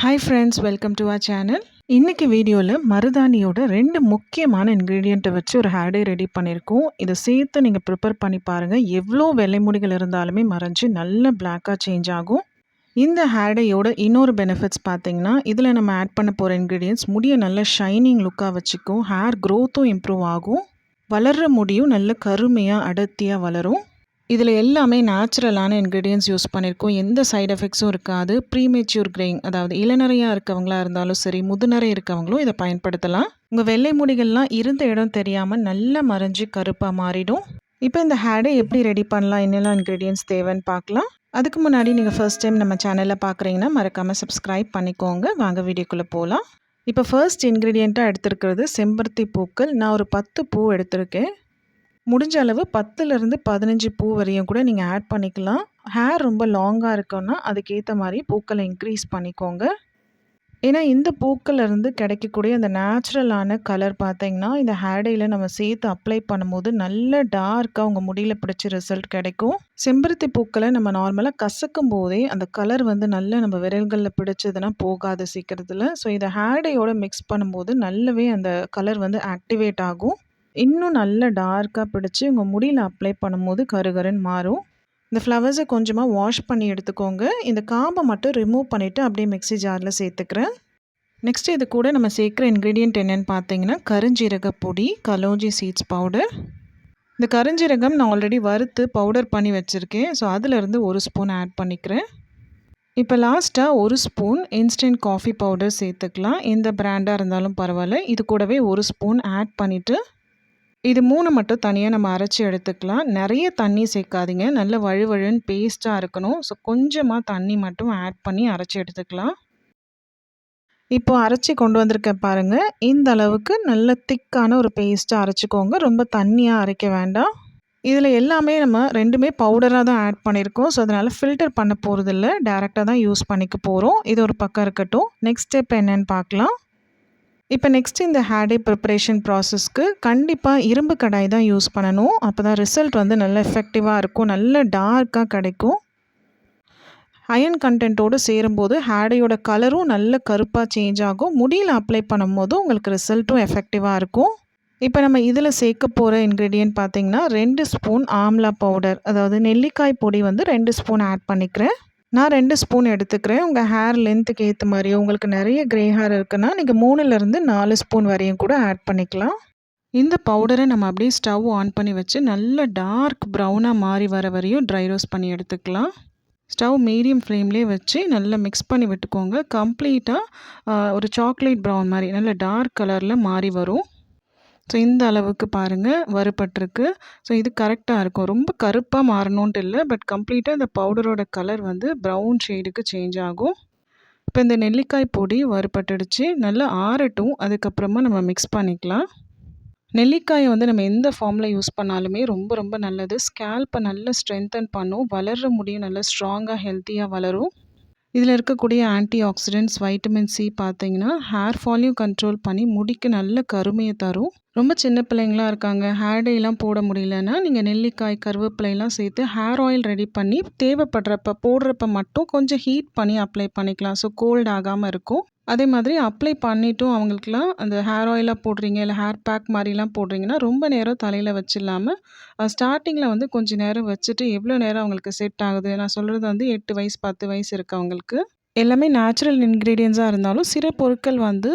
Hi friends welcome to our channel இன்றைக்கி வீடியோவில் மருதாணியோட ரெண்டு முக்கியமான இன்க்ரீடியண்ட்டை வச்சு ஒரு ஹேர்டே ரெடி பண்ணியிருக்கோம் இதை சேர்த்து நீங்கள் ப்ரிப்பேர் பண்ணி பாருங்கள் எவ்வளோ வெள்ளை முடிகள் இருந்தாலுமே மறைஞ்சு நல்ல பிளாக்காக சேஞ்ச் ஆகும். இந்த ஹேர்டேயோட இன்னொரு பெனிஃபிட்ஸ் பார்த்தீங்கன்னா இதில் நம்ம ஆட் பண்ண போகிற இன்க்ரீடியன்ட்ஸ் முடியை நல்ல ஷைனிங் லுக்காக வச்சுக்கும். ஹேர் க்ரோத்தும் இம்ப்ரூவ் ஆகும். வளர்கிற முடியும் நல்ல கருமையாக அடர்த்தியாக வளரும். இதில் எல்லாமே நேச்சுரலான இன்க்ரீடியன்ஸ் யூஸ் பண்ணியிருக்கோம். எந்த சைட் எஃபெக்ட்ஸும் இருக்காது. ப்ரீமெச்சூர் கிரெயின் அதாவது இளநறையாக இருக்கவங்களாக இருந்தாலும் சரி முதுநரை இருக்கவங்களும் இதை பயன்படுத்தலாம். உங்கள் வெள்ளை முடிகள்லாம் இருந்த இடம் தெரியாமல் நல்லா மறைஞ்சு கருப்பாக மாறிடும். இப்போ இந்த ஹேடை எப்படி ரெடி பண்ணலாம்? என்னெல்லாம் இன்க்ரீடியன்ஸ் தேவைன்னு பார்க்கலாம். அதுக்கு முன்னாடி நீங்கள் ஃபர்ஸ்ட் டைம் நம்ம சேனலில் பார்க்குறீங்கன்னா மறக்காமல் சப்ஸ்கிரைப் பண்ணிக்கோங்க. வாங்க வீடியோக்குள்ளே போகலாம். இப்போ ஃபர்ஸ்ட் இன்க்ரீடியண்ட்டாக எடுத்துருக்கிறது செம்பருத்தி பூக்கள். நான் ஒரு பத்து பூ எடுத்திருக்கேன். முடிஞ்ச அளவு பத்துலேருந்து பதினஞ்சு பூ வரையும் கூட நீங்கள் ஆட் பண்ணிக்கலாம். ஹேர் ரொம்ப லாங்காக இருக்குன்னா அதுக்கேற்ற மாதிரி பூக்களை இன்க்ரீஸ் பண்ணிக்கோங்க. ஏன்னா இந்த பூக்கள்லேருந்து கிடைக்கக்கூடிய அந்த நேச்சுரலான கலர் பார்த்தீங்கன்னா இந்த ஹேடையில் நம்ம சேர்த்து அப்ளை பண்ணும்போது நல்ல டார்க்காக உங்கள் முடியில் பிடிச்ச ரிசல்ட் கிடைக்கும். செம்பருத்தி பூக்களை நம்ம நார்மலாக கசக்கும் போதே அந்த கலர் வந்து நல்ல நம்ம விரல்களில் பிடிச்சதுன்னா போகாது சீக்கிரத்தில். ஸோ இதை ஹேடையோடு மிக்ஸ் பண்ணும்போது நல்லாவே அந்த கலர் வந்து ஆக்டிவேட் ஆகும். இன்னும் நல்ல டார்க்காக பிடிச்சி உங்கள் முடியில் அப்ளை பண்ணும்போது கருகருன்னு மாறும். இந்த ஃப்ளவர்ஸை கொஞ்சமாக வாஷ் பண்ணி எடுத்துக்கோங்க. இந்த காம்பை மட்டும் ரிமூவ் பண்ணிவிட்டு அப்படியே மிக்ஸி ஜாரில் சேர்த்துக்கிறேன். நெக்ஸ்ட்டு இது கூட நம்ம சேர்க்குற இன்க்ரீடியன்ட் என்னென்னு பார்த்தீங்கன்னா கருஞ்சீரக பொடி கலோஜி சீட்ஸ் பவுடர் இந்த கருஞ்சீரகம் நான் ஆல்ரெடி வறுத்து பவுடர் பண்ணி வச்சுருக்கேன். ஸோ அதிலிருந்து ஒரு ஸ்பூன் ஆட் பண்ணிக்கிறேன். இப்போ லாஸ்ட்டாக ஒரு ஸ்பூன் இன்ஸ்டன்ட் காஃபி பவுடர் சேர்த்துக்கலாம். எந்த பிராண்டாக இருந்தாலும் பரவாயில்ல. இது கூடவே ஒரு ஸ்பூன் ஆட் பண்ணிவிட்டு இது மூணு மட்டும் தனியாக நம்ம அரைச்சி எடுத்துக்கலாம். நிறைய தண்ணி சேர்க்காதீங்க. நல்ல வழுவழுன்னு பேஸ்ட்டாக இருக்கணும். ஸோ கொஞ்சமாக தண்ணி மட்டும் ஆட் பண்ணி அரைச்சி எடுத்துக்கலாம். இப்போ அரைச்சி கொண்டு வந்திருக்க பாருங்கள் இந்த அளவுக்கு நல்ல திக்கான ஒரு பேஸ்ட்டாக அரைச்சிக்கோங்க. ரொம்ப தண்ணியாக அரைக்க வேண்டாம். இதில் எல்லாமே நம்ம ரெண்டுமே பவுடராக தான் ஆட் பண்ணியிருக்கோம் ஸோ அதனால் ஃபில்டர் பண்ண போகிறதில்ல டேரெக்டாக தான் யூஸ் பண்ணிக்க போகிறோம் இது ஒரு பக்கம் இருக்கட்டும். நெக்ஸ்ட் ஸ்டெப் என்னென்னு பார்க்கலாம். இப்போ நெக்ஸ்ட் இந்த ஹேடே ப்ரிப்பரேஷன் ப்ராசஸ்க்கு கண்டிப்பாக இரும்பு கடாய் தான் யூஸ் பண்ணணும். அப்போ தான் ரிசல்ட் வந்து நல்ல எஃபெக்டிவாக இருக்கும். நல்ல டார்க்காக கிடைக்கும். அயன் கண்டென்ட்டோடு சேரும்போது ஹேடையோட கலரும் நல்ல கருப்பாக சேஞ்ச் ஆகும். முடியில் அப்ளை பண்ணும்போது உங்களுக்கு ரிசல்ட்டும் எஃபெக்டிவாக இருக்கும். இப்போ நம்ம இதில் சேர்க்க போகிற இன்க்ரீடியன்ட் பார்த்திங்கன்னா ரெண்டு ஸ்பூன் ஆம்லா பவுடர் அதாவது நெல்லிக்காய் பொடி வந்து ரெண்டு ஸ்பூன் ஆட் பண்ணிக்கிறேன். நான் ரெண்டு ஸ்பூன் எடுத்துக்கிறேன். உங்கள் ஹேர் லென்த்துக்கு ஏற்ற மாதிரி உங்களுக்கு நிறைய க்ரே ஹேர் இருக்குன்னா நீங்கள் மூணுலேருந்து நாலு ஸ்பூன் வரையும் கூட ஆட் பண்ணிக்கலாம். இந்த பவுடரை நம்ம அப்படியே ஸ்டவ் ஆன் பண்ணி வச்சு நல்ல டார்க் ப்ரௌனாக மாறி வர வரையும் ட்ரை ரோஸ் பண்ணி எடுத்துக்கலாம். ஸ்டவ் மீடியம் ஃப்ளேம்லேயே வச்சு நல்லா மிக்ஸ் பண்ணி விட்டுக்கோங்க. கம்ப்ளீட்டாக ஒரு சாக்லேட் ப்ரௌன் மாதிரி நல்ல டார்க் கலரில் மாறி வரும். ஸோ இந்த அளவுக்கு பாருங்கள் வறுபட்டிருக்கு. ஸோ இது கரெக்டாக இருக்கும். ரொம்ப கருப்பாக மாறணுன்ட்டு இல்லை பட் கம்ப்ளீட்டாக இந்த பவுடரோட கலர் வந்து ப்ரௌன் ஷேடுக்கு சேஞ்ச் ஆகும். இப்போ இந்த நெல்லிக்காய் பொடி வறுபட்டுடுச்சு. நல்லா ஆறட்டும். அதுக்கப்புறமா நம்ம மிக்ஸ் பண்ணிக்கலாம். நெல்லிக்காயை வந்து நம்ம எந்த ஃபார்மில் யூஸ் பண்ணாலுமே ரொம்ப ரொம்ப நல்லது. ஸ்கேல்ப்பை நல்லா ஸ்ட்ரென்தன் பண்ணும். வளர்கிற முடியும். நல்லா ஸ்ட்ராங்காக ஹெல்த்தியாக வளரும். இதில் இருக்கக்கூடிய ஆன்டி ஆக்சிடென்ட்ஸ் வைட்டமின் சி பார்த்தீங்கன்னா ஹேர் ஃபாலையும் கண்ட்ரோல் பண்ணி முடிக்கு நல்ல கருமையை தரும். ரொம்ப சின்ன பிள்ளைங்களாம் இருக்காங்க. ஹேர் டேலாம் போட முடியலன்னா நீங்கள் நெல்லிக்காய் கருவேப்பிலையெல்லாம் சேர்த்து ஹேர் ஆயில் ரெடி பண்ணி தேவைப்படுறப்ப போடுறப்ப மட்டும் கொஞ்சம் ஹீட் பண்ணி அப்ளை பண்ணிக்கலாம். ஸோ கோல்ட் ஆகாமல் இருக்கும். அதே மாதிரி அப்ளை பண்ணிட்டும் அவங்களுக்குலாம் அந்த ஹேர் ஆயிலாக போடுறீங்க இல்லை ஹேர் பேக் மாதிரிலாம் போடுறீங்கன்னா ரொம்ப நேரம் தலையில் வச்சிடலாமல் ஸ்டார்டிங்கில் வந்து கொஞ்சம் நேரம் வச்சுட்டு எவ்வளோ நேரம் அவங்களுக்கு செட் ஆகுது? நான் சொல்கிறது வந்து எட்டு வயசு பத்து வயசு இருக்குது அவங்களுக்கு. எல்லாமே நேச்சுரல் இன்க்ரீடியன்ஸாக இருந்தாலும் சில பொருட்கள் வந்து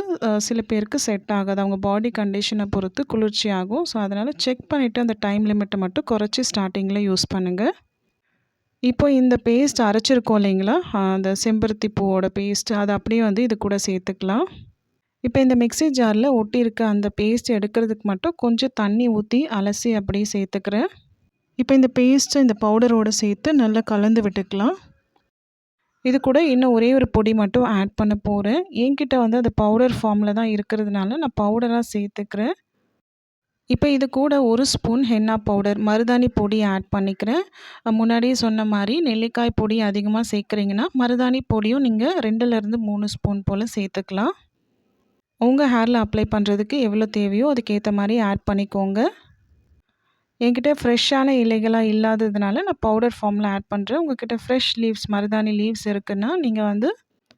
சில பேருக்கு செட் ஆகாது. அவங்க பாடி கண்டிஷனை பொறுத்து குளிர்ச்சி ஆகும் ஸோ அதனால் செக் பண்ணிவிட்டு அந்த டைம் லிமிட்டை மட்டும் குறைச்சி ஸ்டார்டிங்கில் யூஸ் பண்ணுங்கள் இப்போ இந்த பேஸ்ட் அரைச்சிருக்கோம் இல்லைங்களா? அந்த செம்பருத்தி பூவோட பேஸ்ட் அதை அப்படியே வந்து இது கூட சேர்த்துக்கலாம். இப்போ இந்த மிக்சி ஜாரில் ஒட்டியிருக்க அந்த பேஸ்ட் எடுக்கிறதுக்கு மட்டும் கொஞ்சம் தண்ணி ஊற்றி அலசி அப்படியே சேர்த்துக்கிறேன். இப்போ இந்த பேஸ்ட்டு இந்த பவுடரோடு சேர்த்து நல்லா கலந்து விட்டுக்கலாம். இது கூட இன்னும் ஒரே ஒரு பொடி மட்டும் ஆட் பண்ண போகிறேன் என்கிட்ட வந்து அது பவுடர் ஃபார்மில் தான் இருக்கிறதுனால நான் பவுடராக சேர்த்துக்கிறேன். இப்போ இது கூட ஒரு ஸ்பூன் ஹென்னா பவுடர் மருதாணி பொடி ஆட் பண்ணிக்கிறேன். முன்னாடியே சொன்ன மாதிரி நெல்லிக்காய் பொடி அதிகமாக சேர்க்குறீங்கன்னா மருதாணி பொடியும் நீங்கள் ரெண்டுலேருந்து மூணு ஸ்பூன் போல் சேர்த்துக்கலாம். உங்கள் ஹேரில் அப்ளை பண்ணுறதுக்கு எவ்வளோ தேவையோ அதுக்கேற்ற மாதிரி ஆட் பண்ணிக்கோங்க. என்கிட்ட ஃப்ரெஷ்ஷான இலைகளாக இல்லாததுனால நான் பவுடர் ஃபார்மில் ஆட் பண்ணுறேன் உங்கள்கிட்ட ஃப்ரெஷ் லீவ்ஸ் மருதாணி லீவ்ஸ் இருக்குன்னா நீங்கள் வந்து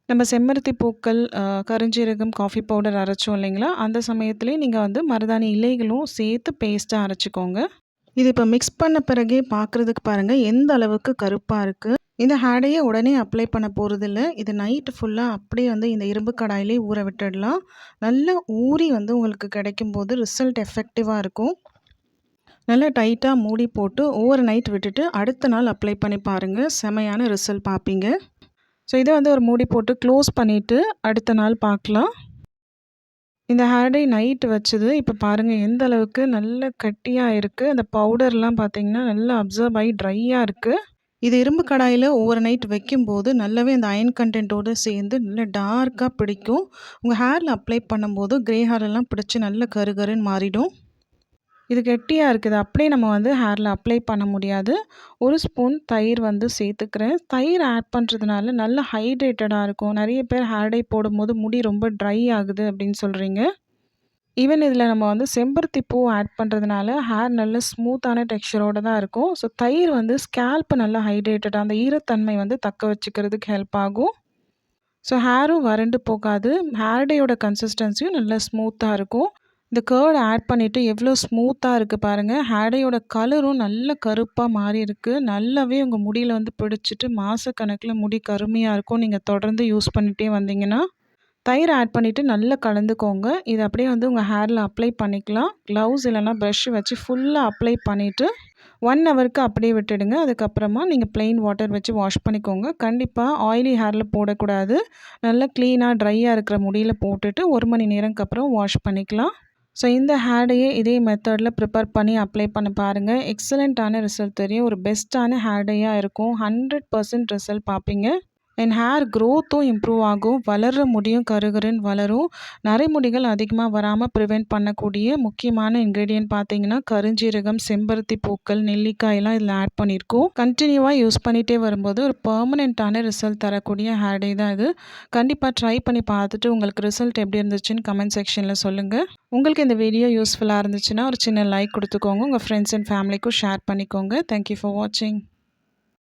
நம்ம செம்பருத்தி பூக்கள் கருஞ்சீரகம் காஃபி பவுடர் அரைச்சோம் இல்லைங்களா? அந்த சமயத்துலேயே நீங்கள் வந்து மருதாணி இலைகளும் சேர்த்து பேஸ்ட்டாக அரைச்சிக்கோங்க. இது இப்போ மிக்ஸ் பண்ண பிறகே பார்க்குறதுக்கு பாருங்கள் எந்த அளவுக்கு கருப்பாக இருக்குது இந்த ஹேடையை உடனே அப்ளை பண்ண போகிறதில்ல இது நைட்டு ஃபுல்லாக அப்படியே வந்து இந்த இரும்பு கடாயிலே ஊற விட்டுடலாம். நல்லா ஊறி வந்து உங்களுக்கு கிடைக்கும் போது ரிசல்ட் எஃபெக்டிவாக இருக்கும். நல்லா டைட்டாக மூடி போட்டு ஓவர் நைட் விட்டுட்டு அடுத்த நாள் அப்ளை பண்ணி பாருங்கள் செமையான ரிசல்ட் பார்ப்பீங்க ஸோ இதை வந்து ஒரு மூடி போட்டு க்ளோஸ் பண்ணிவிட்டு அடுத்த நாள் பார்க்கலாம். இந்த ஹேர் டை நைட் வச்சது. இப்போ பாருங்கள் எந்த அளவுக்கு நல்ல கட்டியாக இருக்குது அந்த பவுடர்லாம் பார்த்தீங்கன்னா நல்லா அப்சர்வ் ஆகி ட்ரையாக இருக்குது இது இரும்பு கடாயில் ஓவர் நைட் வைக்கும்போது நல்லாவே அந்த அயன் கண்டென்ட்டோடு சேர்ந்து நல்லா டார்க்காக பிடிக்கும். உங்கள் ஹேரில் அப்ளை பண்ணும்போது க்ரே ஹேர் பிடிச்சி நல்ல கருகருன்னு மாறிடும். இது கெட்டியாக இருக்குது. அப்படியே நம்ம வந்து ஹேரில் அப்ளை பண்ண முடியாது. ஒரு ஸ்பூன் தயிர் வந்து சேர்த்துக்கிறேன். தயிர் ஆட் பண்ணுறதுனால நல்ல ஹைட்ரேட்டடாக இருக்கும். நிறைய பேர் ஹேர் டை போடும்போது முடி ரொம்ப ட்ரை ஆகுது அப்படின்னு சொல்கிறீங்க ஈவன் இதில் நம்ம வந்து செம்பருத்தி பூ ஆட் பண்ணுறதுனால ஹேர் நல்ல ஸ்மூத்தான டெக்ஸ்சரோடு தான் இருக்கும். ஸோ தயிர் வந்து ஸ்கேல்ப் நல்லா ஹைட்ரேட்டடாக அந்த ஈரத்தன்மை வந்து தக்க வச்சுக்கிறதுக்கு ஹெல்ப் ஆகும். ஸோ ஹேரும் வறண்டு போகாது. ஹேர் டேயோட கன்சிஸ்டன்சியும் நல்லா ஸ்மூத்தாக இருக்கும். இந்த கேர்டு ஆட் பண்ணிவிட்டு எவ்வளோ ஸ்மூத்தாக இருக்குது பாருங்கள் ஹேடையோட கலரும் நல்ல கருப்பாக மாறி இருக்குது நல்லாவே உங்கள் முடியில் வந்து பிடிச்சிட்டு மாதக்கணக்கில் முடி கருமையாக இருக்கும். நீங்கள் தொடர்ந்து யூஸ் பண்ணிகிட்டே வந்தீங்கன்னா தயிர் ஆட் பண்ணிவிட்டு நல்லா கலந்துக்கோங்க. இது அப்படியே வந்து உங்கள் ஹேரில் அப்ளை பண்ணிக்கலாம். க்ளவுஸ் இல்லைனா ப்ரஷ் வச்சு ஃபுல்லாக அப்ளை பண்ணிவிட்டு ஒன் ஹவருக்கு அப்படியே விட்டுடுங்க. அதுக்கப்புறமா நீங்கள் ப்ளெயின் வாட்டர் வச்சு வாஷ் பண்ணிக்கோங்க. கண்டிப்பாக ஆயிலி ஹேரில் போடக்கூடாது. நல்லா க்ளீனாக ட்ரையாக இருக்கிற முடியில் போட்டுட்டு ஒரு மணி நேரம்க்கு அப்புறம் வாஷ் பண்ணிக்கலாம். ஸோ இந்த ஹேடையே இதே மெத்தடில் ப்ரிப்பேர் பண்ணி அப்ளை பண்ண பாருங்கள் எக்ஸலண்ட்டான ரிசல்ட் தெரியும். ஒரு பெஸ்ட்டான ஹேடையாக இருக்கும். ஹண்ட்ரட் பர்சன்ட் ரிசல்ட் பார்ப்பீங்க என் ஹேர் க்ரோத்தும் இம்ப்ரூவ் ஆகும். வளர்கிற முடியும் கருகருன்னு வளரும். நரைமுடிகள் அதிகமாக வராமல் ப்ரிவெண்ட் பண்ணக்கூடிய முக்கியமான இன்க்ரீடியன்ட் பார்த்தீங்கன்னா கருஞ்சீரகம் செம்பருத்தி பூக்கள் நெல்லிக்காயெல்லாம் இதில் ஆட் பண்ணியிருக்கோம் கண்டினியூவாக யூஸ் பண்ணிகிட்டே வரும்போது ஒரு பெர்மனெண்ட்டான ரிசல்ட் தரக்கூடிய ஹேர் டே தான் இது. கண்டிப்பாக ட்ரை பண்ணி பார்த்துட்டு உங்களுக்கு ரிசல்ட் எப்படி இருந்துச்சுன்னு கமெண்ட் செக்ஷனில் சொல்லுங்கள் உங்களுக்கு இந்த வீடியோ யூஸ்ஃபுல்லாக இருந்துச்சுன்னா ஒரு சின்ன லைக் கொடுத்துக்கோங்க. உங்கள் ஃப்ரெண்ட்ஸ் அண்ட் ஃபேமிலிக்கும் ஷேர் பண்ணிக்கோங்க. தேங்க்யூ ஃபார் வாட்சிங்